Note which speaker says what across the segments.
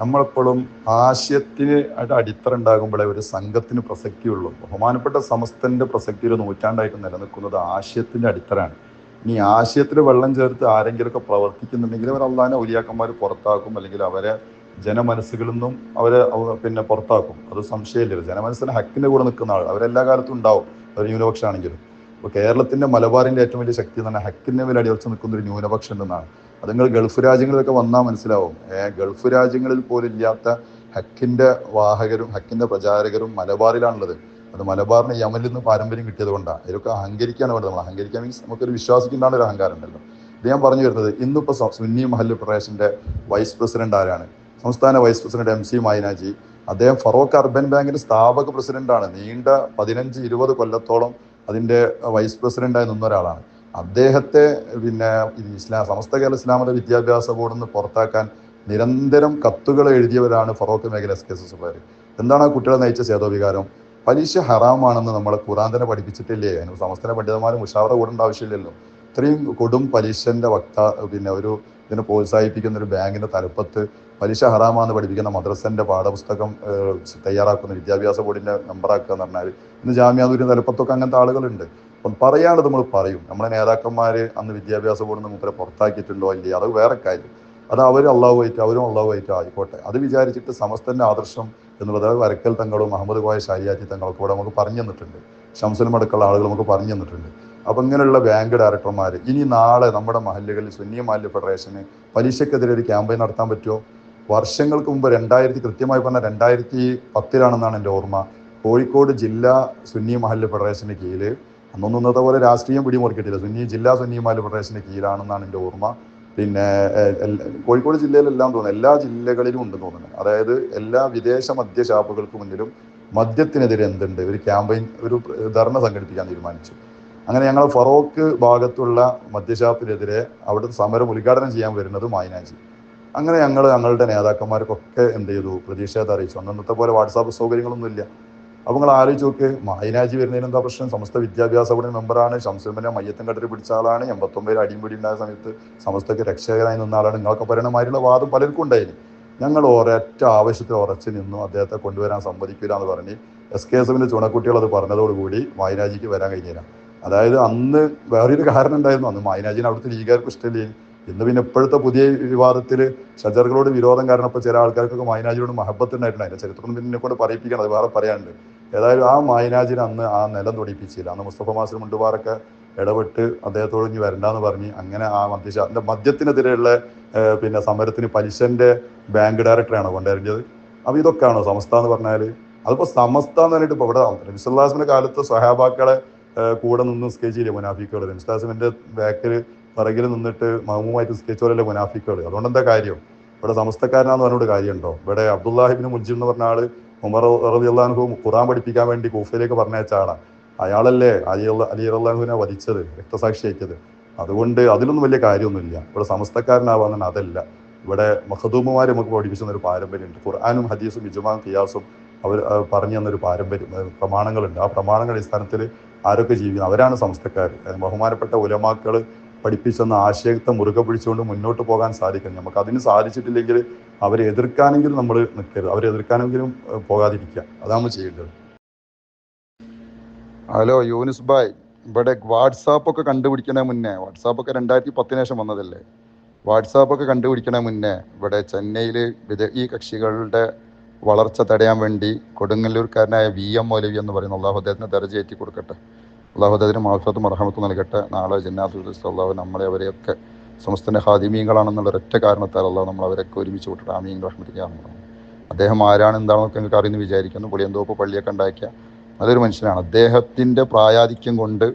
Speaker 1: നമ്മളെപ്പോഴും ആശയത്തിന് അടിത്തറ ഉണ്ടാകുമ്പോഴേ ഒരു സംഘത്തിന് പ്രസക്തിയുള്ളൂ ബഹുമാനപ്പെട്ട സമസ്തന്റെ പ്രസക്തി ഒരു നൂറ്റാണ്ടായിട്ട് നിലനിൽക്കുന്നത് ആശയത്തിന്റെ അടിത്തറയാണ്. ഇനി ആശയത്തിൽ വെള്ളം ചേർത്ത് ആരെങ്കിലുമൊക്കെ പ്രവർത്തിക്കുന്നുണ്ടെങ്കിൽ അവർ അള്ളാഹാനെ ഒലിയാക്കന്മാർ പുറത്താക്കും അല്ലെങ്കിൽ അവരെ ജനമനസ്സുകളിൽ നിന്നും അവരെ പിന്നെ പുറത്താക്കും. അത് സംശയമില്ല. ജനമനസ്സിന് ഹക്കിന്റെ കൂടെ നിൽക്കുന്ന ആൾ അവരെല്ലാ കാലത്തും ഉണ്ടാവും. ഒരു ന്യൂനപക്ഷമാണെങ്കിലും. ഇപ്പോൾ കേരളത്തിന്റെ മലബാറിന്റെ ഏറ്റവും വലിയ ശക്തി എന്ന് പറഞ്ഞാൽ ഹക്കിന്റെ മേലെ അടിയുറച്ച് നിൽക്കുന്ന ഒരു ന്യൂനപക്ഷം ഉണ്ടെന്നാണ്. അത് നിങ്ങൾ ഗൾഫ് രാജ്യങ്ങളിലൊക്കെ വന്നാൽ മനസ്സിലാവും. ഗൾഫ് രാജ്യങ്ങളിൽ പോലും ഇല്ലാത്ത ഹക്കിന്റെ വാഹകരും ഹക്കിന്റെ പ്രചാരകരും മലബാറിലാണുള്ളത്. അത് മലബാറിന് യമനിൽ നിന്ന് പാരമ്പര്യം കിട്ടിയത് കൊണ്ടാണ് ഇതൊക്കെ അഹങ്കരിക്കാണ് വേണ്ടത് നമ്മൾ അഹങ്കരിക്കാൻ മീൻസ് നമുക്കൊരു വിശ്വാസിക്കുണ്ടാണ് ഒരു അഹങ്കാരം ഉണ്ടല്ലോ. ഇത് ഞാൻ പറഞ്ഞു വരുന്നത് ഇന്നിപ്പോൾ സുന്നി മഹല്ല് ഫെഡറേഷന്റെ വൈസ് പ്രസിഡന്റ് ആരാണ്? സംസ്ഥാന vice president M C Mayinhaji അദ്ദേഹം ഫറോക്ക് അർബൻ ബാങ്കിന്റെ സ്ഥാപക പ്രസിഡന്റാണ്. നീണ്ട പതിനഞ്ച് ഇരുപത് കൊല്ലത്തോളം അതിന്റെ വൈസ് പ്രസിഡന്റായി നിന്ന ഒരാളാണ്. അദ്ദേഹത്തെ പിന്നെ ഇസ്ലാം സമസ്ത കേരള ഇസ്ലാമത വിദ്യാഭ്യാസ ബോർഡിൽ നിന്ന് പുറത്താക്കാൻ നിരന്തരം കത്തുകൾ എഴുതിയവരാണ് ഫറോക്ക് മേഖല എസ് കെ എസ് എന്താണ് ആ കുട്ടികളെ നയിച്ച ചേതോവികാരം? പലിശ ഹറാമാണെന്ന് നമ്മൾ ഖുറാൻ തന്നെ പഠിപ്പിച്ചിട്ടില്ലേ സമസ്തന പണ്ഡിതന്മാരും ഉഷാവറ കൂടേണ്ട ആവശ്യമില്ലല്ലോ. ഇത്രയും കൊടും പലിശന്റെ വക്ത പിന്നെ ഒരു ഇതിനെ പ്രോത്സാഹിപ്പിക്കുന്ന ഒരു ബാങ്കിന്റെ തലപ്പത്ത് പലിശ ഹറാമാന്ന് പഠിപ്പിക്കുന്ന മദ്രസന്റെ പാഠപുസ്തകം തയ്യാറാക്കുന്ന വിദ്യാഭ്യാസ ബോർഡിന്റെ മെമ്പറാക്കുക എന്ന് പറഞ്ഞാൽ ഇന്ന് ജാമ്യാദൂരി തലപ്പത്തൊക്കെ അങ്ങനത്തെ ആളുകളുണ്ട്. പറയാണ്ട് നമ്മൾ പറയും. നമ്മളെ നേതാക്കന്മാർ അന്ന് വിദ്യാഭ്യാസ ബോർഡിൽ നിന്ന് മുപ്പരെ പുറത്താക്കിയിട്ടുണ്ടോ അല്ലേ അത് വേറെ കാര്യം. അത് അവർ അള്ളാഹുമായിട്ട് അവരും അള്ളാഹുമായിട്ട് ആയിക്കോട്ടെ. അത് വിചാരിച്ചിട്ട് സമസ്തന്റെ ആദർശം എന്നുള്ളത് വരക്കൽ തങ്ങളും മുഹമ്മദ് കോയ ഷാരിയാറ്റി തങ്ങളൊക്കെ കൂടെ നമുക്ക് പറഞ്ഞു തന്നിട്ടുണ്ട്. മടക്കുള്ള ആളുകൾ നമുക്ക് പറഞ്ഞു തന്നിട്ടുണ്ട്. അപ്പൊ ഇങ്ങനെയുള്ള ബാങ്ക് ഡയറക്ടർമാർ ഇനി നാളെ നമ്മുടെ മഹല്ലുകളിൽ സുന്നി മഹല്ല് ഫെഡറേഷന് പലിശക്കെതിരെ ഒരു ക്യാമ്പയിൻ നടത്താൻ പറ്റുമോ? വർഷങ്ങൾക്ക് മുമ്പ് രണ്ടായിരത്തി കൃത്യമായി പറഞ്ഞാൽ രണ്ടായിരത്തി പത്തിലാണെന്നാണ് എന്റെ ഓർമ്മ. കോഴിക്കോട് ജില്ലാ സുന്നി മഹല്ല് ഫെഡറേഷന് കീഴിൽ അന്നൊന്നും ഇന്നത്തെ പോലെ രാഷ്ട്രീയം പിടിമുറുക്കിയിട്ടില്ല. സുന്നി ജില്ലാ സുന്നി മഹല്ല് ഫെഡറേഷന് കീഴിലാണെന്നാണ് എന്റെ ഓർമ്മ. പിന്നെ കോഴിക്കോട് ജില്ലയിലെല്ലാം തോന്നുന്നു. എല്ലാ ജില്ലകളിലും ഉണ്ടെന്ന് തോന്നുന്നു. അതായത് എല്ലാ വിദേശ മദ്യ ഷാപ്പുകൾക്ക് മുന്നിലും മദ്യത്തിനെതിരെ എന്തുണ്ട്? ഒരു ക്യാമ്പയിൻ ഒരു ധർണ സംഘടിപ്പിക്കാൻ തീരുമാനിച്ചു. അങ്ങനെ ഞങ്ങൾ ഫറോക്ക് ഭാഗത്തുള്ള മദ്യഷാപ്പിനെതിരെ അവിടെ സമരം ഉദ്ഘാടനം ചെയ്യാൻ വരുന്നത് മായനാജി അങ്ങനെ ഞങ്ങൾ ഞങ്ങളുടെ നേതാക്കന്മാർക്കൊക്കെ എന്ത് ചെയ്തു? പ്രതിഷേധം അറിയിച്ചു അന്നത്തെ പോലെ വാട്സാപ്പ് സൗകര്യങ്ങളൊന്നും ഇല്ല അപ്പൊ നിങ്ങൾ ആലോചിച്ച് നോക്ക്. മായനാജി വരുന്നതിന് എന്താ പ്രശ്നം? സമസ്ത വിദ്യാഭ്യാസ ബോർഡ് മെമ്പറാണ്. ശംസുമനെ മയ്യത്തും കട്ടിൽ പിടിച്ച ആളാണ്. എൺപത്തൊമ്പതിൽ അടിമുടി ഉണ്ടായ സമയത്ത് സമസ്തക്ക് രക്ഷകരായി നിന്ന ആളാണ്. നിങ്ങളൊക്കെ പറയണമാതിരിയുള്ള വാദം പലർക്കും ഉണ്ടായിരുന്നു ഞങ്ങൾ ഒരൊറ്റ ആവശ്യത്തിൽ ഉറച്ചു നിന്നു അദ്ദേഹത്തെ കൊണ്ടുവരാൻ സമ്മതിക്കില്ല എന്ന് പറഞ്ഞ് എസ് കെ എസ് എമ്മിന്റെ ചുണക്കുട്ടികൾ അത് പറഞ്ഞതോടുകൂടി മായനാജിക്ക് വരാൻ കഴിഞ്ഞില്ല. അതായത് അന്ന് വേറൊരു കാരണം ഉണ്ടായിരുന്നു. അന്ന് മായനാജിനെ അവിടുത്തെ ലീഗുകാർക്ക് ഇഷ്ടമില്ലേ? ഇന്ന് പിന്നെ ഇപ്പോഴത്തെ പുതിയ വിവാദത്തിൽ ഷജറുകളോട് വിരോധം കാരണം ഇപ്പോൾ ചില ആൾക്കാർക്കൊക്കെ മൈനാജിനോട് മഹബത്ത് ഉണ്ടായിട്ടുണ്ട് ചരിത്രം പിന്നെ കൊണ്ട് പറയിപ്പിക്കണം. അത് വേറെ പറയാനുണ്ട്. ഏതായാലും ആ മൈനാജിനെ അന്ന് ആ നിലം തൊടിപ്പിച്ചില്ല അന്ന് മുസ്തഫ മാസിർ മുണ്ടുപാറൊക്കെ ഇടപെട്ട് അദ്ദേഹത്തോട് ഇനി വരണ്ടെന്ന് പറഞ്ഞ് അങ്ങനെ ആ മദ്യശ മദ്യത്തിനെതിരെയുള്ള പിന്നെ സമരത്തിന് പലിശന്റെ ബാങ്ക് ഡയറക്ടറാണ് കൊണ്ടുവരേണ്ടത്? അപ്പൊ ഇതൊക്കെയാണോ സമസ്ത എന്ന് പറഞ്ഞാൽ അതിപ്പോ സമസ്ത എന്ന് പറഞ്ഞിട്ട് ഇപ്പൊ ഇവിടെ നബിസ്വല്ലാസിന്റെ കാലത്ത് സഹാബാക്കളെ കൂടെ നിന്ന് സ്കെച്ച് ചെയ്യില്ലേ മുനാഫിക്കുകൾ നബിസ്വല്ലാസിന്റെ ബാക്കിൽ പിറകിൽ നിന്നിട്ട് മഹമുമായിട്ട് സ്കെച്ച് പോലെയല്ലേ മുനാഫിക്കുകൾ അതുകൊണ്ട് എന്താ കാര്യം? ഇവിടെ സമസ്തക്കാരനാന്ന് പറഞ്ഞോട് കാര്യമുണ്ടോ? ഇവിടെ അബ്ദുല്ലാഹിബിന് മുജിം എന്ന് പറഞ്ഞ ആൾ ഉമർ റബി അള്ളാഹു ഖുറാൻ പഠിപ്പിക്കാൻ വേണ്ടി കൂഫയിലേക്ക് പറഞ്ഞയച്ച അയാളല്ലേ അലി അലി അള്ളാഹുവിനെ വധിച്ചത് രക്തസാക്ഷിയാക്കിയത്. അതുകൊണ്ട് അതിലൊന്നും വലിയ കാര്യമൊന്നുമില്ല. ഇവിടെ സമസ്തക്കാരനാവാന്ന് അതല്ല. ഇവിടെ മഹദൂമുമാർ നമുക്ക് പഠിപ്പിക്കുന്ന ഒരു പാരമ്പര്യമുണ്ട്. ഖുർആാനും ഹദീസും ഇജുമാൻ ഖിയാസും അവർ പറഞ്ഞു തന്നൊരു പാരമ്പര്യം പ്രമാണങ്ങളുണ്ട്. ആ പ്രമാണങ്ങളുടെ അടിസ്ഥാനത്തിൽ ആരൊക്കെ ജീവിക്കുന്നത് അവരാണ് സംസ്ഥക്കാർ ബഹുമാനപ്പെട്ട ഉലമാക്കൾ പഠിപ്പിച്ചെന്ന ആശയത്തെ മുറുകെ പിടിച്ചുകൊണ്ട് മുന്നോട്ട് പോകാൻ സാധിക്കും നമുക്ക് അതിന് സാധിച്ചിട്ടില്ലെങ്കിൽ അവരെ എതിർക്കാനെങ്കിലും നമ്മൾ നിൽക്കരുത്. അവരെ എതിർക്കാനെങ്കിലും പോകാതിരിക്കുക. അതാണ് ചെയ്യേണ്ടത്. ഹലോ യൂനിസ് ബായ് ഇവിടെ വാട്സാപ്പ് ഒക്കെ കണ്ടുപിടിക്കണ മുന്നേ വാട്സാപ്പ് ഒക്കെ രണ്ടായിരത്തി പത്തിന് ശേഷം വന്നതല്ലേ? വാട്സാപ്പ് ഒക്കെ കണ്ടുപിടിക്കണ മുന്നേ ഇവിടെ ചെന്നൈയിൽ ഈ കക്ഷികളുടെ വളർച്ച തടയാൻ വേണ്ടി കൊടുങ്ങല്ലൂർക്കാരനായ വി എം മൗലവി എന്ന് പറയുന്ന അള്ളാഹു അദ്ദേഹത്തിന് ദർജ ഏറ്റി കൊടുക്കട്ടെ അള്ളാഹു അദ്ദേഹത്തിന് മാഫത്തും മറഹമത്തും നൽകട്ടെ. നാളെ ജന്നാത്തുൽ അള്ളാഹു നമ്മളെ അവരെയൊക്കെ സമസ്തന്റെ ഹാദിമീങ്ങളാണെന്നുള്ള ഒരൊറ്റ കാരണത്താൽ അള്ളാഹു നമ്മൾ അവരൊക്കെ ഒരുമിച്ച് വിട്ടിട്ട് ആമീൻ റഹ്മത്തിക്കാണ് അദ്ദേഹം ആരാണ് എന്താണെന്നൊക്കെ നിങ്ങൾക്ക് അറിയുന്നു വിചാരിക്കുന്നു. പുളിയന്തോപ്പ് പള്ളിയൊക്കെ ഉണ്ടാക്കിയ നല്ലൊരു മനുഷ്യനാണ്. അദ്ദേഹത്തിന്റെ പ്രായാധിക്യം കൊണ്ട്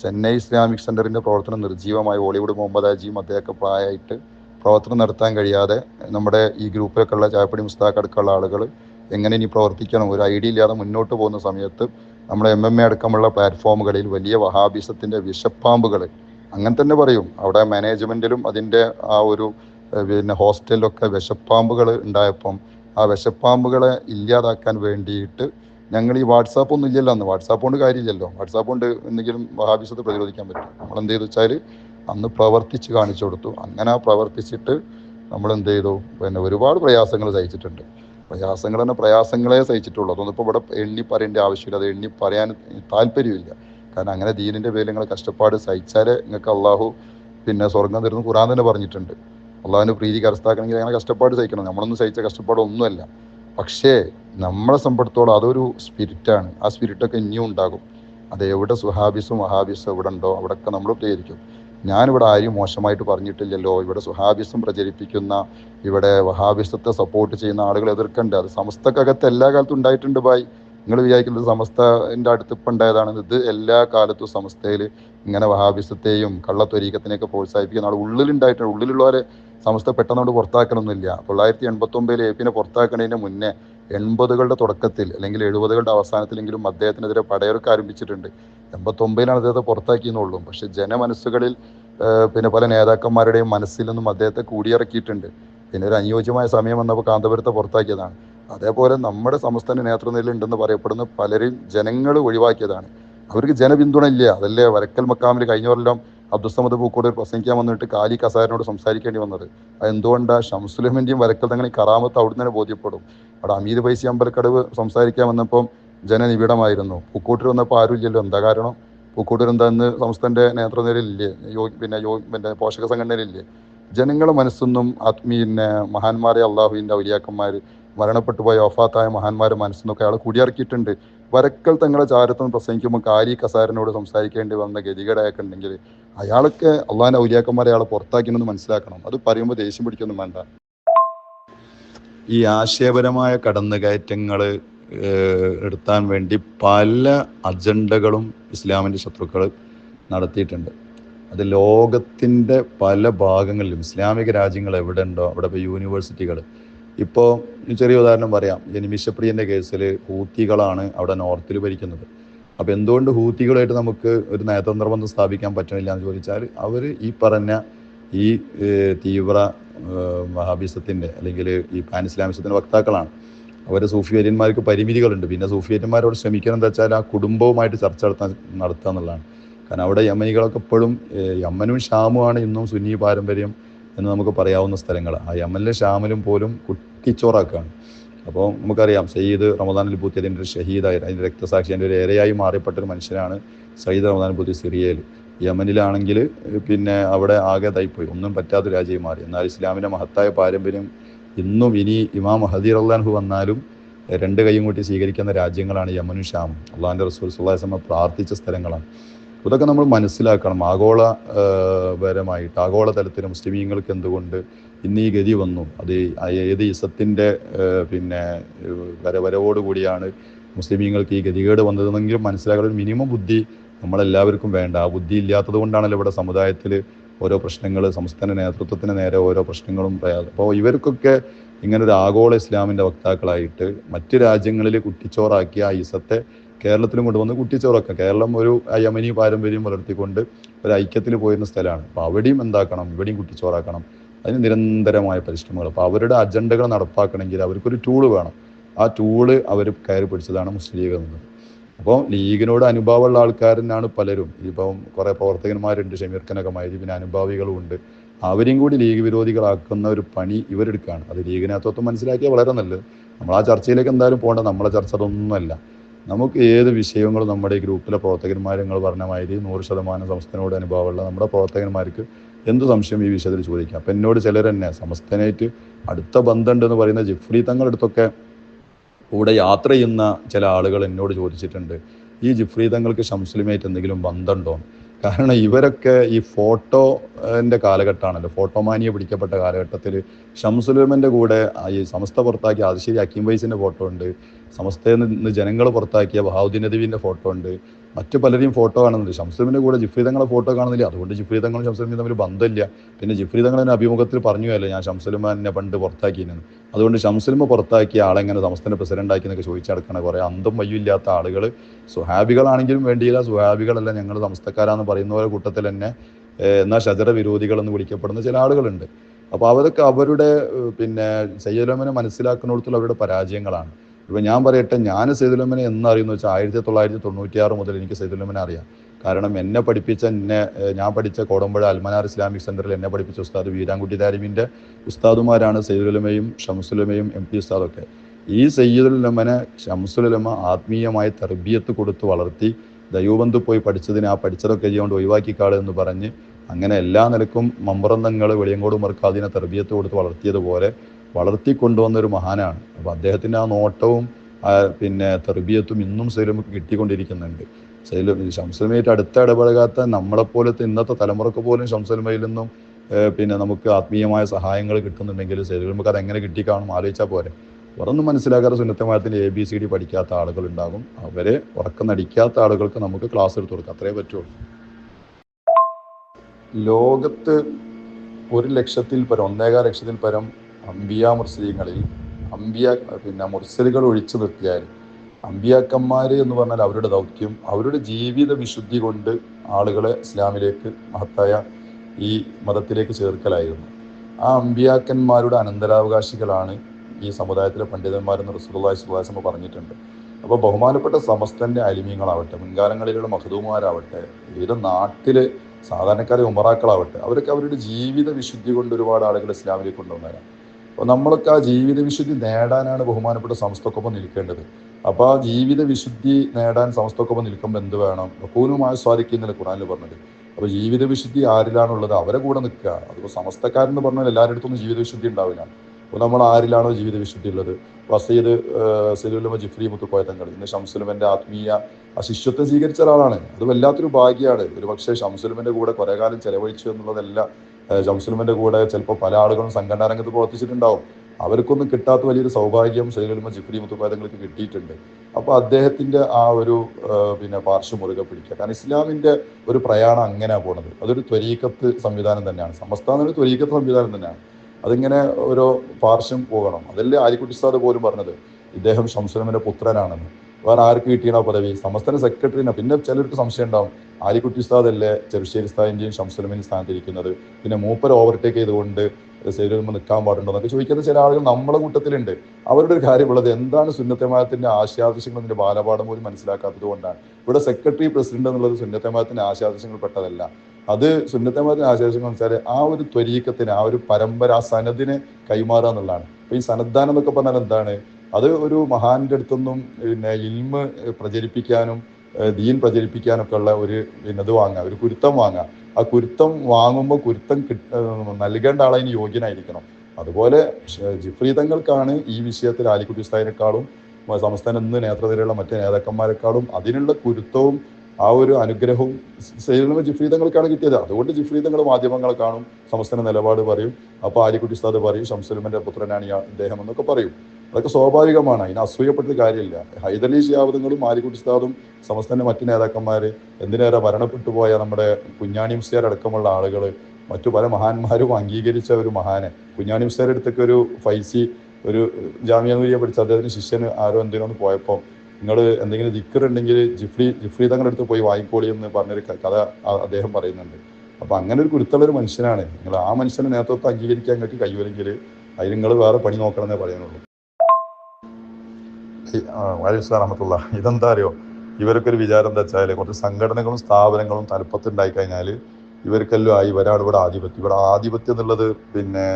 Speaker 1: ചെന്നൈ ഇസ്ലാമിക് സെന്ററിന്റെ പ്രവർത്തനം നിർജീവമായി ഹോളിവുഡ് മുഹമ്മദ് അജിയും അദ്ദേഹമൊക്കെ പ്രായമായിട്ട് പ്രവർത്തനം നടത്താൻ കഴിയാതെ നമ്മുടെ ഈ ഗ്രൂപ്പിലൊക്കെ ഉള്ള ചായപ്പടി മുസ്താഖ് അടുക്കുള്ള ആളുകൾ എങ്ങനെ ഇനി പ്രവർത്തിക്കണം? ഒരു ഐഡിയ ഇല്ലാതെ മുന്നോട്ട് പോകുന്ന സമയത്ത് നമ്മുടെ എം എം എ അടക്കമുള്ള പ്ലാറ്റ്ഫോമുകളിൽ വലിയ വഹാബിസത്തിന്റെ വിഷപ്പാമ്പുകൾ അങ്ങനെ തന്നെ പറയും. അവിടെ മാനേജ്മെന്റിലും അതിന്റെ ആ ഒരു പിന്നെ ഹോസ്റ്റലിലൊക്കെ വിഷപ്പാമ്പുകൾ ഉണ്ടായപ്പം ആ വിഷപ്പാമ്പുകളെ ഇല്ലാതാക്കാൻ വേണ്ടിയിട്ട് ഞങ്ങൾ ഈ വാട്സാപ്പ് ഒന്നും ഇല്ലല്ലോ അന്ന്. വാട്സാപ്പ് കൊണ്ട് കാര്യമില്ലല്ലോ. വാട്സാപ്പ് കൊണ്ട് എന്തെങ്കിലും വഹാബിസത്തെ പ്രതിരോധിക്കാൻ പറ്റും. നമ്മൾ എന്ത് ചെയ്തു വെച്ചാൽ അന്ന് പ്രവർത്തിച്ച് കാണിച്ചു കൊടുത്തു. അങ്ങനെ പ്രവർത്തിച്ചിട്ട് നമ്മൾ എന്ത് ചെയ്തു പിന്നെ ഒരുപാട് പ്രയാസങ്ങൾ സഹിച്ചിട്ടുണ്ട്. പ്രയാസങ്ങൾ തന്നെ പ്രയാസങ്ങളെ സഹിച്ചിട്ടുള്ളൂ. അതൊന്നും ഇപ്പോൾ ഇവിടെ എണ്ണി പറയേണ്ട ആവശ്യമില്ല. അത് എണ്ണി പറയാൻ താല്പര്യമില്ല. കാരണം അങ്ങനെ ദീനിന്റെ പേരിൽ നിങ്ങൾ കഷ്ടപ്പാട് സഹിച്ചാലേ നിങ്ങൾക്ക് അള്ളാഹു പിന്നെ സ്വർഗം തരുന്നു. ഖുറാൻ തന്നെ പറഞ്ഞിട്ടുണ്ട്. അള്ളാഹുവിന് പ്രീതി കരസ്ഥാക്കണമെങ്കിൽ അങ്ങനെ കഷ്ടപ്പാട് സഹിക്കണം. നമ്മളൊന്നും സഹിച്ച കഷ്ടപ്പാട് ഒന്നുമല്ല പക്ഷേ നമ്മളെ സംബന്ധിച്ചോളം അതൊരു സ്പിരിറ്റാണ്. ആ സ്പിരിറ്റൊക്കെ ഇനിയും ഉണ്ടാകും. അത് എവിടെ സുഹാബിസും മഹാബിസും എവിടെ ഉണ്ടോ അവിടെയൊക്കെ നമ്മൾ ഉപയോഗിക്കും ഞാനിവിടെ ആരും മോശമായിട്ട് പറഞ്ഞിട്ടില്ലല്ലോ. ഇവിടെ സുഹാബിസം പ്രചരിപ്പിക്കുന്ന ഇവിടെ വഹാബിസത്തെ സപ്പോർട്ട് ചെയ്യുന്ന ആളുകൾ എതിർക്കണ്ട. അത് സമസ്തക്കകത്ത് എല്ലാ കാലത്തും ഉണ്ടായിട്ടുണ്ട് ബായ് നിങ്ങൾ വിചാരിക്കുന്നത് സമസ്തന്റെ അടുത്ത് ഇപ്പം ഉണ്ടായതാണ് ഇത് എല്ലാ കാലത്തും സമസ്തയിൽ ഇങ്ങനെ വഹാബിസത്തെയും കള്ളത്വരീക്കത്തിനെയൊക്കെ പ്രോത്സാഹിപ്പിക്കുന്ന ആൾ ഉള്ളിലുണ്ടായിട്ടുണ്ട്. ഉള്ളിലുള്ളവരെ സമസ്ത പെട്ടെന്നുകൊണ്ട് പുറത്താക്കണമെന്നില്ല തൊള്ളായിരത്തി എൺപത്തി ഒമ്പതിൽ എ പിന്നെ പുറത്താക്കുന്നതിന് മുന്നേ എൺപതുകളുടെ തുടക്കത്തിൽ അല്ലെങ്കിൽ എഴുപതുകളുടെ അവസാനത്തിലെങ്കിലും അദ്ദേഹത്തിനെതിരെ പടയൊക്കെ ആരംഭിച്ചിട്ടുണ്ട്. എൺപത്തൊമ്പതിലാണ് അദ്ദേഹത്തെ പുറത്താക്കിയെന്നുള്ളൂ. പക്ഷെ ജനമനസ്സുകളിൽ പിന്നെ പല നേതാക്കന്മാരുടെയും മനസ്സിൽ നിന്നും അദ്ദേഹത്തെ കൂടിയിറക്കിയിട്ടുണ്ട്. പിന്നെ ഒരു അനുയോജ്യമായ സമയം വന്നപ്പോൾ കാന്തപുരത്തെ പുറത്താക്കിയതാണ്. അതേപോലെ നമ്മുടെ സംസ്ഥാന നേതൃനിലയിൽ ഉണ്ടെന്ന് പറയപ്പെടുന്ന പലരും ജനങ്ങൾ ഒഴിവാക്കിയതാണ്. അവർക്ക് ജനപിന്തുണ ഇല്ല. അതല്ലേ വരക്കൽ മക്കാമിൽ കഴിഞ്ഞ കൊല്ലം അബ്ദുസമദ് പൂക്കോട് പ്രസംഗിക്കാൻ വന്നിട്ട് കാലി കസാരനോട് സംസാരിക്കേണ്ടി വന്നത്. അതെന്തുകൊണ്ടാണ് ഷംസുലമിന്റെയും വരക്കൽ തങ്ങൾ ഈ കറാമത്ത് അവിടുന്ന് തന്നെ ബോധ്യപ്പെടും. അവിടെ അമീത് പൈസ അമ്പലക്കടവ് സംസാരിക്കാൻ വന്നപ്പം ജനനിബിഡമായിരുന്നു. പൂക്കോട്ടിൽ വന്നപ്പോൾ ആരുമില്ലല്ലോ എന്താ കാരണം? പൂക്കോട്ടൂർ എന്താ ഇന്ന് സംസ്ഥാനത്തെ നേതൃനിരയിലില്ലേ? യോ പിന്നെ യോ പിന്നെ പോഷക സംഘടനയിലില്ലേ? ജനങ്ങളെ മനസ്സൊന്നും ആത്മീയ മഹാന്മാരെ അള്ളാഹുവിന്റെ ഔലിയാക്കന്മാർ മരണപ്പെട്ടു പോയ ഒഫാത്തായ മഹാന്മാരെ മനസ്സെന്നൊക്കെ അയാൾ കൂടിയിറക്കിയിട്ടുണ്ട്. വരക്കൽ തങ്ങളെ ചാരത്തെന്ന് പ്രസംഗിക്കുമ്പോൾ കാരി കസാരനോട് സംസാരിക്കേണ്ടി വന്ന ഗതികേടയൊക്കെ ഉണ്ടെങ്കിൽ അയാളൊക്കെ അള്ളാഹിന്റെ ഔലിയാക്കന്മാരെ അയാളെ പുറത്താക്കിയെന്ന് മനസ്സിലാക്കണം. അത് പറയുമ്പോൾ ദേഷ്യം പിടിക്കൊന്നും വേണ്ട. ഈ ആശയപരമായ കടന്നുകയറ്റങ്ങൾ എടുത്താൻ വേണ്ടി പല അജണ്ടകളും ഇസ്ലാമിന്റെ ശത്രുക്കൾ നടത്തിയിട്ടുണ്ട്. അത് ലോകത്തിന്റെ പല ഭാഗങ്ങളിലും ഇസ്ലാമിക രാജ്യങ്ങൾ എവിടെ ഉണ്ടോ അവിടെ ഇപ്പോൾ യൂണിവേഴ്സിറ്റികൾ. ഇപ്പോൾ ചെറിയ ഉദാഹരണം പറയാം. നിമിഷപ്രിയന്റെ കേസിൽ ഹൂത്തികളാണ് അവിടെ നോർത്തിൽ ഭരിക്കുന്നത്. അപ്പോൾ എന്തുകൊണ്ട് ഹൂത്തികളായിട്ട് നമുക്ക് ഒരു നയതന്ത്ര ബന്ധം സ്ഥാപിക്കാൻ പറ്റണില്ല എന്ന് ചോദിച്ചാൽ അവർ ഈ പറഞ്ഞ ഈ തീവ്ര വഹാബിസത്തിന്റെ അല്ലെങ്കിൽ ഈ പാൻ ഇസ്ലാമിസത്തിന്റെ വക്താക്കളാണ്. അവരെ സൂഫിയന്മാർക്ക് പരിമിതികളുണ്ട്. പിന്നെ സൂഫിയന്മാരോട് ശ്രമിക്കണം എന്താ വെച്ചാൽ ആ കുടുംബവുമായിട്ട് ചർച്ച നടത്താൻ നടത്തുക എന്നുള്ളതാണ്. കാരണം അവിടെ യമനികളൊക്കെ ഇപ്പോഴും ഏഹ്, യമനും ഷാമുമാണ് ഇന്നും സുന്നി പാരമ്പര്യം എന്ന് നമുക്ക് പറയാവുന്ന സ്ഥലങ്ങൾ ആ യമനിലെ ഷാമിലും പോലും കുട്ടിച്ചോറാക്കുകയാണ് അപ്പോൾ നമുക്കറിയാം സയ്യിദ് റമദാൻ അൽ ബൂത്തി അതിന്റെ ഒരു ഷഹീദായി അതിന്റെ രക്തസാക്ഷി അതിന്റെ ഒരു ഏരയായി മാറിപ്പെട്ട ഒരു മനുഷ്യനാണ് സയ്യിദ് റമദാൻ ബൂത്തി സിറിയയിൽ യമനിലാണെങ്കിൽ പിന്നെ അവിടെ ആകെ തൈപ്പോയി ഒന്നും പറ്റാത്ത രാജ്യമായി മാറി. എന്നാൽ ഇസ്ലാമിന്റെ മഹത്തായ പാരമ്പര്യം ഇന്നും ഇനി ഇമാം ഹദീർ അള്ളാൻഹു വന്നാലും രണ്ട് കൈയും കൂട്ടി സ്വീകരിക്കുന്ന രാജ്യങ്ങളാണ് യമനും ഷാമും. അള്ളാഹിന്റെ റസൂൽ സുല്ലാസ്മ പ്രാർത്ഥിച്ച സ്ഥലങ്ങളാണ്. ഇതൊക്കെ നമ്മൾ മനസ്സിലാക്കണം. ആഗോള ആഗോളതലത്തിൽ മുസ്ലിമീങ്ങൾക്ക് എന്തുകൊണ്ട് ഇന്ന് ഈ ഗതി വന്നു? അത് ഏത് ഇസത്തിന്റെ പിന്നെ വരവരവോടുകൂടിയാണ് മുസ്ലിമീങ്ങൾക്ക് ഈ ഗതികേട് വന്നതെന്നെങ്കിലും മനസ്സിലാക്കാൻ ഒരു മിനിമം ബുദ്ധി നമ്മളെല്ലാവർക്കും വേണ്ട. ആ ബുദ്ധി ഇല്ലാത്തത് കൊണ്ടാണല്ലോ ഇവിടെ സമുദായത്തിൽ ഓരോ പ്രശ്നങ്ങൾ സംസ്ഥാന നേതൃത്വത്തിന് നേരെ ഓരോ പ്രശ്നങ്ങളും പ്രയാസം അപ്പോൾ ഇവർക്കൊക്കെ ഇങ്ങനൊരു ആഗോള ഇസ്ലാമിന്റെ വക്താക്കളായിട്ട് മറ്റ് രാജ്യങ്ങളിൽ കുട്ടിച്ചോറാക്കിയ ഐസത്തെ കേരളത്തിലും കൊണ്ടുവന്ന് കുട്ടിച്ചോറൊക്കെ കേരളം ഒരു യമനി പാരമ്പര്യം വളർത്തിക്കൊണ്ട് ഒരു ഐക്യത്തിൽ പോയിരുന്ന സ്ഥലമാണ്. അപ്പോൾ അവിടെയും എന്താക്കണം? ഇവിടെയും കുട്ടിച്ചോറാക്കണം അതിന് നിരന്തരമായ പരിശ്രമങ്ങൾ. അപ്പോൾ അവരുടെ അജണ്ടകൾ നടപ്പാക്കണമെങ്കിൽ അവർക്കൊരു ടൂൾ വേണം. ആ ടൂൾ അവർ കയറി പിടിച്ചതാണ് മുസ്ലിം ലീഗ് എന്നത്. അപ്പോൾ ലീഗിനോട് അനുഭാവമുള്ള ആൾക്കാരനാണ് പലരും. ഇപ്പം കുറേ പ്രവർത്തകന്മാരുണ്ട് ഷമീർ മാതിരി പിന്നെ അനുഭാവികളും ഉണ്ട്. അവരെയും കൂടി ലീഗ് വിരോധികളാക്കുന്ന ഒരു പണി ഇവരെടുക്കുകയാണ്. അത് ലീഗിനകത്തൊന്നും മനസ്സിലാക്കിയാൽ വളരെ നല്ലത്. നമ്മൾ ആ ചർച്ചയിലേക്ക് എന്തായാലും പോകേണ്ട. നമ്മളെ ചർച്ച അതൊന്നുമല്ല നമുക്ക് ഏത് വിഷയങ്ങളും നമ്മുടെ ഈ ഗ്രൂപ്പിലെ പ്രവർത്തകന്മാർ നിങ്ങൾ പറഞ്ഞ മാതിരി നൂറ് ശതമാനം സംസ്ഥാനോട് അനുഭവമുള്ള നമ്മുടെ പ്രവർത്തകന്മാർക്ക് എന്ത് സംശയം ഈ വിഷയത്തിൽ ചോദിക്കാം. അപ്പം എന്നോട് ചിലരെന്നെ തന്നെ അടുത്ത ബന്ധമുണ്ടെന്ന് പറയുന്ന ജിഫ്രി തങ്ങളടുത്തൊക്കെ കൂടെ യാത്ര ചെയ്യുന്ന ചില ആളുകൾ എന്നോട് ചോദിച്ചിട്ടുണ്ട് ഈ ജിഫ്രീതങ്ങൾക്ക് തങ്ങൾക്ക് എന്തെങ്കിലും ബന്ധമുണ്ടോ? കാരണം ഇവരൊക്കെ ഈ ഫോട്ടോന്റെ കാലഘട്ടമാണല്ലോ ഫോട്ടോമാനിയ പിടിക്കപ്പെട്ട കാലഘട്ടത്തിൽ ഷംസുലുമന്റെ കൂടെ ഈ സമസ്ത പുറത്താക്കിയ ആദിശ്ശേരി അക്കീം വൈസിന്റെ ഫോട്ടോ ഉണ്ട്. സമസ്തയിൽ നിന്ന് ജനങ്ങൾ പുറത്താക്കിയ ബഹാവുദ്ദീൻ നദീവിന്റെ ഫോട്ടോ ഉണ്ട്. മറ്റു പലരെയും ഫോട്ടോ കാണുന്നുണ്ട്. ഷംസുലിന്റെ കൂടെ ജിഫ്രീതങ്ങളെ ഫോട്ടോ കാണുന്നില്ല. അതുകൊണ്ട് ജിഫ്രീതങ്ങളും തങ്ങളും ഷംസുലിനും തമ്മിൽ ബന്ധമില്ല. പിന്നെ ജിഫ്രീതങ്ങൾ എന്നെ അഭിമുഖത്തിൽ പറഞ്ഞുവല്ലോ ഞാൻ ഷംസുലുമ പണ്ട് പുറത്താക്കിയിരുന്നു അതുകൊണ്ട് ഷംസുലിമ പുറത്താക്കിയ ആളെങ്ങനെ സംസ്ഥാന പ്രസിഡന്റ് ആക്കി എന്നൊക്കെ ചോദിച്ചടക്കണ കുറെ അന്തം വയ്യില്ലാത്ത ആളുകൾ സുഹാബികളാണെങ്കിലും വേണ്ടിയില്ല. സുഹാബികളല്ല ഞങ്ങൾ സമസ്തക്കാരാന്ന് പറയുന്നവരുടെ കൂട്ടത്തിൽ തന്നെ എന്നാൽ വിരോധികൾ എന്ന് വിളിക്കപ്പെടുന്ന ചില ആളുകളുണ്ട്. അപ്പോൾ അവരൊക്കെ അവരുടെ പിന്നെ പിന്നെ മനസ്സിലാക്കുന്ന മനസ്സിലാക്കുന്നിടത്തുള്ള അവരുടെ പരാജയങ്ങളാണ്. ഇപ്പൊ ഞാൻ പറയട്ടെ ഞാൻ സൈദുലമനെ എന്നറിയുന്നു വെച്ചാൽ ആയിരത്തി തൊള്ളായിരത്തി തൊണ്ണൂറ്റി ആറ് മുതൽ എനിക്ക് സൈദുലമനെ അറിയാം. കാരണം എന്നെ പഠിപ്പിച്ച എന്നെ ഞാൻ പഠിച്ച കോടമ്പഴ അൽമനാർ ഇസ്ലാമിക് സെന്ററിൽ എന്നെ പഠിപ്പിച്ച ഉസ്താദ് വീരാൻകുട്ടി താരിമിന്റെ ഉസ്താദുമാരാണ് സയ്യിദുലമയും ഷംസുലമയും എം പി ഉസ്താദൊക്കെ. ഈ സയ്യിദുലമനെ ഷംസുലമ്മ ആത്മീയമായ തർബിയത്ത് കൊടുത്ത് വളർത്തി ദൈവബന്ധു പോയി പഠിച്ചതിന് ആ പഠിച്ചതൊക്കെ ചെയ്യുകൊണ്ട് ഒഴിവാക്കിക്കാട് എന്ന് പറഞ്ഞ് അങ്ങനെ എല്ലാ നിലക്കും മമ്പറന്തങ്ങൾ വെളിയങ്കോട് മർക്കാദിനെ തർബിയത്ത് കൊടുത്ത് വളർത്തിയതുപോലെ വളർത്തിക്കൊണ്ടുവന്ന ഒരു മഹാനാണ്. അപ്പോൾ അദ്ദേഹത്തിന്റെ ആ നോട്ടവും പിന്നെ തെർബിയത്തും ഇന്നും സൈലമുക്ക് കിട്ടിക്കൊണ്ടിരിക്കുന്നുണ്ട്. സൈലം ശംസലമയായിട്ട് അടുത്ത ഇടപഴകാത്ത നമ്മളെപ്പോലത്തെ ഇന്നത്തെ തലമുറയ്ക്ക് പോലും ശംസലമയിൽ നിന്നും പിന്നെ നമുക്ക് ആത്മീയമായ സഹായങ്ങൾ കിട്ടുന്നുണ്ടെങ്കിൽ സൈലമുക്ക് അത് എങ്ങനെ കിട്ടിക്കാണും ആലോചിച്ചാൽ പോരെ. വേറൊന്നും മനസ്സിലാക്കാതെ സുന്നത്തമായത്തിന്റെ എ ബി സി ഡി പഠിക്കാത്ത ആളുകൾ ഉണ്ടാകും. അവരെ ഉറക്കം നടിക്കാത്ത ആളുകൾക്ക് നമുക്ക് ക്ലാസ് എടുത്തു കൊടുക്കാം. അത്രേ പറ്റുള്ളൂ. ലോകത്ത് ഒരു ലക്ഷത്തിൽ പരം ഒന്നേകാൽ ലക്ഷത്തിൽ പരം അമ്പിയ മുർസലിങ്ങളിൽ അമ്പിയ പിന്നെ മുർസലുകൾ ഒഴിച്ചു നിർത്തിയാൽ അമ്പിയാക്കന്മാർ എന്ന് പറഞ്ഞാൽ അവരുടെ ദൗത്യം അവരുടെ ജീവിത വിശുദ്ധി കൊണ്ട് ആളുകളെ ഇസ്ലാമിലേക്ക് മഹത്തായ ഈ മതത്തിലേക്ക് ചേർക്കലായിരുന്നു. ആ അമ്പിയാക്കന്മാരുടെ അനന്തരാവകാശികളാണ് ഈ സമുദായത്തിലെ പണ്ഡിതന്മാരെന്ന് അലൈഹി വസല്ലം പറഞ്ഞിട്ടുണ്ട്. അപ്പോൾ ബഹുമാനപ്പെട്ട സമസ്തന്റെ അലിമീങ്ങളാവട്ടെ മുൻകാലങ്ങളിലുള്ള മഹദൂമാരാവട്ടെ ഏത് നാട്ടിലെ സാധാരണക്കാരെ ഉമറാക്കളാവട്ടെ അവരൊക്കെ അവരുടെ ജീവിത വിശുദ്ധി കൊണ്ട് ഒരുപാട് ആളുകൾ ഇസ്ലാമിലേക്ക് കൊണ്ടുവന്നേരാം അപ്പോൾ നമ്മളൊക്കെ ആ ജീവിത വിശുദ്ധി നേടാനാണ് ബഹുമാനപ്പെട്ട സമസ്തക്കൊപ്പം നിൽക്കേണ്ടത്. അപ്പോൾ ആ ജീവിത വിശുദ്ധി നേടാൻ സമസ്തക്കൊപ്പം നിൽക്കുമ്പോൾ എന്ത് വേണം? പൂർണമായ സ്വാധിക്കുന്നതിൽ ഖുറാനിൽ പറഞ്ഞത് അപ്പോൾ ജീവിത വിശുദ്ധി ആരിലാണുള്ളത്? അവരെ കൂടെ നിൽക്കുക. അതിപ്പോൾ സമസ്തക്കാരെന്ന് പറഞ്ഞാൽ എല്ലാവരുടെ അടുത്തൊന്നും ജീവിത വിശുദ്ധി ഉണ്ടാവില്ല. നമ്മൾ ആരിലാണോ ജീവിത വിശുദ്ധി ഉള്ളത് വസീദ് സലീലുലമ ജിഫ്രി മുത്തുക്കോയ തങ്ങൾ. ഇന്ന് ഷംസുലമന്റെ ആത്മീയ ശിഷ്യത്വം സ്വീകരിച്ച ഒരാളാണ്. അത് വല്ലാത്തൊരു ഭാഗ്യമാണ് ഒരു പക്ഷേ ഷംസുലമന്റെ കൂടെ കുറെ കാലം ചെലവഴിച്ചു എന്നുള്ളതല്ല ഷംസുലമന്റെ കൂടെ ചിലപ്പോൾ പല ആളുകളും സംഘടനാ രംഗത്ത് പ്രവർത്തിച്ചിട്ടുണ്ടാവും. അവർക്കൊന്നും കിട്ടാത്ത വലിയൊരു സൗഭാഗ്യം സൈലുലമ ജിഫ്രി മുത്തുക്കോയതങ്ങൾക്ക് കിട്ടിയിട്ടുണ്ട്. അപ്പോൾ അദ്ദേഹത്തിന്റെ ആ ഒരു പിന്നെ പാർശ്വ മുറുകെ പിടിക്കുക. കാരണം ഇസ്ലാമിന്റെ ഒരു പ്രയാണം അങ്ങനെയാണ് പോണത്. അതൊരു ത്വരീക്കത്ത് സംവിധാനം തന്നെയാണ്. സംസ്ഥാനം ഒരു ത്വരീക്കത്ത് സംവിധാനം തന്നെയാണ്. അതിങ്ങനെ ഓരോ പാർശ്വം പോകണം. അതല്ലേ ആലിക്കുട്ടി സാർ പോലും പറഞ്ഞത്? ഇദ്ദേഹം ഷംസുലമിന്റെ പുത്രനാണെന്ന്. വേറെ ആർക്ക് കിട്ടിയാണോ പദവി? സമസ്തന സെക്രട്ടറിനാണ് പിന്നെ ചിലർക്ക് സംശയം ഉണ്ടാവും. ആലിക്കുട്ടി ഉസ്താദ് അല്ലേ? ചെറുശ്ശേരി ഉസ്താദിന്റെയും ഷംസുലമിന്റെ സ്ഥാനത്തിരിക്കുന്നത് പിന്നെ മൂപ്പർ ഓവർടേക്ക് ചെയ്തുകൊണ്ട് സൈലുമ നിൽക്കാൻ പാടുണ്ടോ എന്നൊക്കെ ചോദിക്കുന്ന ചില ആളുകൾ നമ്മളെ കൂട്ടത്തിലുണ്ട്. അവരുടെ ഒരു കാര്യമുള്ളത് എന്താണ് സുന്നത്തമായത്തിന്റെ ആശയാദർശങ്ങൾ അതിന്റെ ബാലപാഠം പോലും മനസ്സിലാക്കാത്തത് കൊണ്ടാണ്. ഇവിടെ സെക്രട്ടറി പ്രസിഡന്റ് എന്നുള്ളത് സുന്നത്തമായത്തിന്റെ ആശയാദർശങ്ങൾ പെട്ടതല്ല. അത് സുന്നത്തമായത്തിന്റെ ആശയാദർശങ്ങൾ വെച്ചാൽ ആ ഒരു ത്വരീക്കത്തിന് ആ ഒരു പരമ്പര ആ സനദിനെ കൈമാറുക എന്നുള്ളതാണ്. അപ്പൊ ഈ സനദ്ദാനം എന്നൊക്കെ പറഞ്ഞാൽ എന്താണ്? അത് ഒരു മഹാന്റെ അടുത്തൊന്നും പിന്നെ ഇൽമ് പ്രചരിപ്പിക്കാനും ദീൻ പ്രചരിപ്പിക്കാനൊക്കെ ഉള്ള ഒരു പിന്നെ ഇത് വാങ്ങുക ഒരു കുരുത്തം വാങ്ങുക. ആ കുരുത്തം വാങ്ങുമ്പോൾ കുരുത്തം കിട്ട നൽകേണ്ട ആളതിന് യോഗ്യനായിരിക്കണം. അതുപോലെ ജിഫ്രീതങ്ങൾക്കാണ് ജിഫ്രി തങ്ങൾക്കാണ് ഈ വിഷയത്തിൽ ആലിക്കുട്ടി ഉസ്താദിനേക്കാളും സംസ്ഥാന ഇന്ന് നേതൃത്വത്തിലുള്ള മറ്റ് നേതാക്കന്മാരെക്കാളും അതിനുള്ള കുരുത്തവും ആ ഒരു അനുഗ്രഹവും സൈലമ ജിഫ്രീതങ്ങൾക്കാണ് കിട്ടിയത്. അതുകൊണ്ട് ജിഫ്രീതങ്ങൾ മാധ്യമങ്ങളെ കാണും സംസ്ഥാന നിലപാട് പറയും. അപ്പോൾ ആലിക്കുട്ടി ഉസ്താദ് പറയും ഷംസുലമന്റെ പുത്രനാണ് ഈ ഇദ്ദേഹം എന്നൊക്കെ പറയും. അതൊക്കെ സ്വാഭാവികമാണ്. അതിന് അസൂയപ്പെട്ട കാര്യമില്ല. ഹൈദലി ശിയാവതങ്ങളും ആലിക്കുട്ടിസ്താദും സമസ്തന്റെ മറ്റു നേതാക്കന്മാർ എന്തിനേറെ മരണപ്പെട്ടു പോയ നമ്മുടെ കുഞ്ഞാണി മുസ്ലിയാർ അടക്കമുള്ള ആളുകൾ മറ്റു പല മഹാന്മാരും അംഗീകരിച്ച ഒരു മഹാന്. കുഞ്ഞാണി മുസ്ലിയാർ അടുത്തൊക്കെ ഒരു ഫൈസി ഒരു ജാമ്യ നൂരിയെ പഠിച്ച അദ്ദേഹത്തിന് ശിഷ്യന് ആരോ എന്തിനോ ഒന്ന് പോയപ്പോൾ നിങ്ങൾ എന്തെങ്കിലും ദിക്കർ ഉണ്ടെങ്കിൽ ജിഫ്രി ജിഫ്രി തങ്ങളുടെ അടുത്ത് പോയി വായിക്കോളി എന്ന് പറഞ്ഞൊരു കഥ അദ്ദേഹം പറയുന്നുണ്ട്. അപ്പൊ അങ്ങനെ ഒരു കുരുത്തുള്ള ഒരു മനുഷ്യനാണ്. നിങ്ങൾ ആ മനുഷ്യനെ നേതൃത്വം അംഗീകരിക്കാൻ നിങ്ങൾക്ക് കഴിയുമെങ്കിൽ അതിന് നിങ്ങൾ വേറെ പണി നോക്കണമെന്നേ പറയാനുള്ളൂ. റഹമത്തുള്ള ഇതെന്താ അറിയോ? ഇവർക്കൊരു വിചാരം എന്താ വെച്ചാൽ കുറച്ച് സംഘടനകളും സ്ഥാപനങ്ങളും തലപ്പത്തുണ്ടായി കഴിഞ്ഞാൽ ഇവർക്കെല്ലാം ആയി ഇവരാണ് ഇവിടെ ആധിപത്യം. ഇവിടെ ആധിപത്യം എന്നുള്ളത് പിന്നെ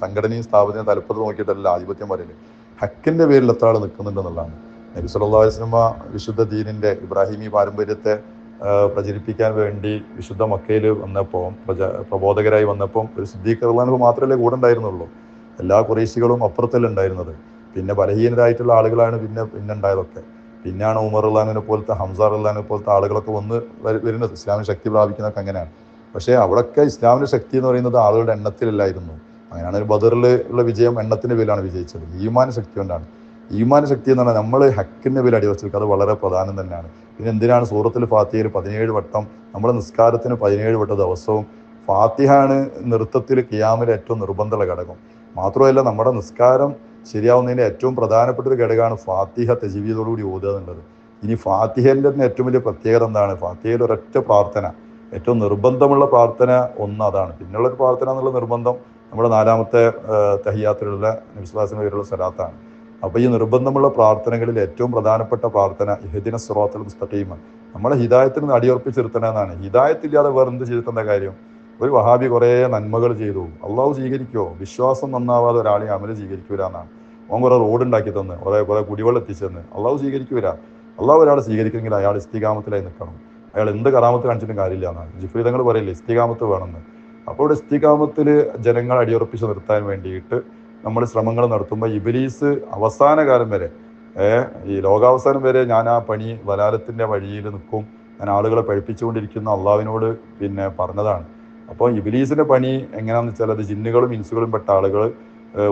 Speaker 1: സംഘടനയും സ്ഥാപനയും തലപ്പത്ത് നോക്കിയിട്ടല്ല ആധിപത്യം പറയുന്നത്. ഹക്കിന്റെ പേരിൽ എത്ര ആൾ നിൽക്കുന്നുണ്ടെന്നുള്ളതാണ്. നബി സല്ലല്ലാഹു അലൈഹി വിശുദ്ധ ദീനിന്റെ ഇബ്രാഹിമി പാരമ്പര്യത്തെ പ്രചരിപ്പിക്കാൻ വേണ്ടി വിശുദ്ധ മക്കയിൽ വന്നപ്പോൾ പ്രച പ്രബോധകരായി വന്നപ്പം ഒരു സിദ്ദീഖ് മാത്രമല്ലേ കൂടെ ഉണ്ടായിരുന്നുള്ളൂ. എല്ലാ കുറേശികളും അപ്പുറത്തല്ല ഉണ്ടായിരുന്നത്. പിന്നെ ബലഹീനരായിട്ടുള്ള ആളുകളാണ് പിന്നെ പിന്നെ ഉണ്ടായതൊക്കെ പിന്നെയാണ് ഉമർ അള്ളഹാനെ പോലത്തെ ഹംസാർ അള്ളഹാനെ പോലത്തെ ആളുകളൊക്കെ വന്ന് വരു- വരുന്നത്. ഇസ്ലാമിന് ശക്തി പ്രാപിക്കുന്നതൊക്കെ അങ്ങനെയാണ്. പക്ഷേ അവിടെയൊക്കെ ഇസ്ലാമിന്റെ ശക്തി എന്ന് പറയുന്നത് ആളുകളുടെ എണ്ണത്തിലല്ലായിരുന്നു. അങ്ങനെയാണ് ബദറിൽ ഉള്ള വിജയം എണ്ണത്തിന്റെ പേരിലാണ് വിജയിച്ചത്. ഈമാന ശക്തി കൊണ്ടാണ്. ഈമാന ശക്തി എന്ന് പറഞ്ഞാൽ നമ്മൾ ഹക്കിന്റെ പേര് അടിവച്ചിരിക്കുക. അത് വളരെ പ്രധാനം തന്നെയാണ്. പിന്നെ എന്തിനാണ് സൂറത്തിൽ ഫാത്തിഹയിൽ പതിനേഴ് വട്ടം നമ്മുടെ നിസ്കാരത്തിന് പതിനേഴ് വട്ട ദിവസവും ഫാത്തിഹാണ് നൃത്തത്തിൽ കിയാമിൽ ഏറ്റവും നിർബന്ധമുള്ള ഘടകം. മാത്രമല്ല നമ്മുടെ നിസ്കാരം ശരിയാവുന്നതിന്റെ ഏറ്റവും പ്രധാനപ്പെട്ട ഒരു ഘടകമാണ് ഫാത്തിഹ തജീവിയതോടുകൂടി ഓതുക എന്നുള്ളത്. ഇനി ഫാത്തിഹേന്റെ തന്നെ ഏറ്റവും വലിയ പ്രത്യേകത എന്താണ്? ഫാത്തിഹയിൽ ഒരൊറ്റ പ്രാർത്ഥന ഏറ്റവും നിർബന്ധമുള്ള പ്രാർത്ഥന ഒന്ന് അതാണ്. പിന്നെയുള്ളൊരു പ്രാർത്ഥന എന്നുള്ള നിർബന്ധം നമ്മുടെ നാലാമത്തെ തഹിയാത്തിലുള്ള നിസ്വാസിന് പേരുള്ള സ്ഥലത്താണ് അപ്പോൾ ഈ നിർബന്ധമുള്ള പ്രാർത്ഥനകളിൽ ഏറ്റവും പ്രധാനപ്പെട്ട പ്രാർത്ഥന ഇഹദിന സ്രോത്തൽ മുസ്തഖീമ. നമ്മളെ ഹിദായത്തിന് അടിയുറപ്പിച്ചിരുത്തണമെന്നാണ് ഹിദായത്തില്ലാതെ വേറെ എന്ത് ചെയ്തിട്ടെന്താ കാര്യം? ഒരു വഹാബി കുറേ നന്മകൾ ചെയ്തു. അള്ളാഹു സ്വീകരിക്കുമോ വിശ്വാസം നന്നാവാതെ ഒരാളെ അമൽ സ്വീകരിക്കൂല അവൻ കുറെ റോഡ് ഉണ്ടാക്കി തന്ന് കുറെ കുറെ കുടിവെള്ളം എത്തിച്ചെന്ന് അള്ളാഹു സ്വീകരിക്കൂല. അള്ളാഹു ഒരാളെ സ്വീകരിക്കുമെങ്കിൽ അയാൾ ഇസ്തികാമത്തിലായി നിൽക്കണം. അയാൾ എന്ത് കറാമത്ത് കാണിച്ചിട്ടും കാര്യമില്ല എന്നാണ്. ജിഫ്രീതങ്ങൾ പറയില്ലേ ഇസ്തികാമത്ത് വേണമെന്ന്. അപ്പോൾ ഇവിടെ ഇസ്തികാമത്തിൽ ജനങ്ങൾ അടിയുറപ്പിച്ച് നിർത്താൻ വേണ്ടിയിട്ട് നമ്മൾ ശ്രമങ്ങൾ നടത്തുമ്പോൾ ഇബിലീസ് അവസാന കാലം വരെ ഈ ലോകാവസാനം വരെ ഞാൻ ആ പണി വലാലത്തിന്റെ വഴിയിൽ നിൽക്കും. ഞാൻ ആളുകളെ പഴിപ്പിച്ചുകൊണ്ടിരിക്കുന്ന അള്ളാവിനോട് പിന്നെ പറഞ്ഞതാണ്. അപ്പോൾ ഇബിലീസിന്റെ പണി എങ്ങനെയാണെന്ന് വെച്ചാൽ അത് ജിന്നുകളും ഇൻസുകളും പെട്ട ആളുകൾ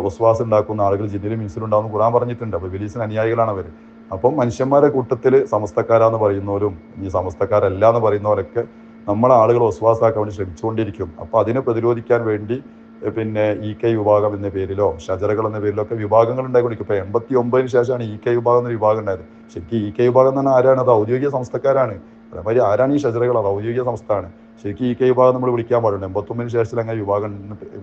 Speaker 1: വസ്വാസ് ഉണ്ടാക്കുന്ന ആളുകൾ ജിന്നിലും ഇൻസിലും ഉണ്ടാകുന്ന ഖുറാൻ പറഞ്ഞിട്ടുണ്ട്. അപ്പോൾ ഇബിലീസിന് അനുയായികളാണ് അവർ. അപ്പം മനുഷ്യന്മാരെ കൂട്ടത്തിൽ സമസ്തക്കാരാന്ന് പറയുന്നവരും ഈ സമസ്തക്കാരല്ല എന്ന് പറയുന്നവരൊക്കെ നമ്മളെ ആളുകൾ ഉസ്വാസാക്കാൻ വേണ്ടി ശ്രമിച്ചുകൊണ്ടിരിക്കും. അപ്പോൾ അതിനെ പ്രതിരോധിക്കാൻ വേണ്ടി പിന്നെ ഇ കെ വിഭാഗം എന്ന പേരിലോ ഷജറകൾ എന്ന പേരിലോ ഒക്കെ വിഭാഗങ്ങൾ ഉണ്ടായിക്കൊണ്ടിരിക്കും. ഇപ്പൊ എൺപത്തി ഒമ്പതിന് ശേഷമാണ് ഇ കെ വിഭാഗം എന്ന വിഭാഗം ഉണ്ടായത്. ശരിക്കും ഇ കെ വിഭാഗം എന്ന് പറഞ്ഞാൽ ആരാണ്? അത് ഔദ്യോഗിക സംസ്ഥക്കാരാണ് അതേമാതിരി ആരാണ് ഈ ഷജറകൾ അത് ഔദ്യോഗിക സംസ്ഥാണ് ശരിക്കും ഈ കെ വിഭാഗം നമ്മൾ വിളിക്കാൻ പാടുണ്ട്. എൺപത്തൊമ്പതിന് ശേഷം അങ്ങനെ വിഭാഗം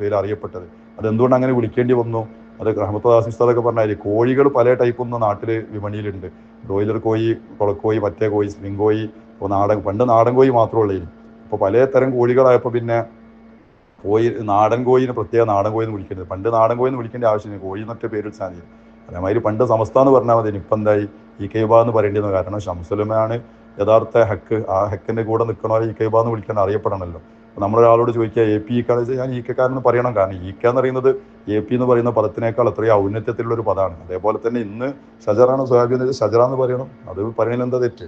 Speaker 1: പേര് അറിയപ്പെട്ടത്. അതെന്തുകൊണ്ട് അങ്ങനെ വിളിക്കേണ്ടി വന്നു? അത് റഹ്മത്ത് ഉസ്താദൊക്കെ പറഞ്ഞാൽ കോഴികൾ പല ടൈപ്പ് ഒന്നും നാട്ടിൽ വിപണിയിലുണ്ട്. ബ്രോയിലർ കോഴി കുളക്കോഴി മറ്റേ കോഴി സ്പ്രിംഗ് കോഴി ഇപ്പോൾ നാടൻ പണ്ട് നാടൻ കോഴി മാത്രമേ ഉള്ളൂ ഇപ്പോൾ പല തരം കോഴികളായപ്പോൾ പിന്നെ കോഴി നാടൻ കോഴിന് പ്രത്യേക നാടൻ കോഴി എന്ന് വിളിക്കേണ്ടത് പണ്ട് നാടൻ കോഴി എന്ന് വിളിക്കേണ്ട ആവശ്യമില്ല. കോഴി എന്നൊക്കെ പേര് മതി അതേമാതിരി പണ്ട് സമസ്ത എന്ന് പറഞ്ഞാൽ മതി. ഇപ്പം എന്തായി? ഈ കെ വിഭാഗം എന്ന് പറയേണ്ടിയിരുന്നു കാരണം ഷംസുലമയാണ് യഥാർത്ഥ ഹക്ക് ആ ഹക്കിന്റെ കൂടെ നിൽക്കണോ ഈ കൈബ എന്ന് വിളിക്കാൻ അറിയപ്പെടണമല്ലോ. നമ്മളൊരാളോട് ചോദിക്കുക എ പി ഇക്കാന്ന് വെച്ചാൽ ഞാൻ ഈ കെക്കാരെന്ന് പറയണം. കാരണം ഈ എന്ന് പറയുന്നത് എ പി എന്ന് പറയുന്ന പദത്തിനേക്കാൾ അത്രയും ഔന്നത്യത്തിലുള്ള ഒരു പദമാണ്. അതേപോലെ തന്നെ ഇന്ന് ഷജറാണ് സുഹാബി എന്ന് വെച്ചാൽ എന്ന് പറയണം. അത് പറയണതിൽ എന്താ തെറ്റ്?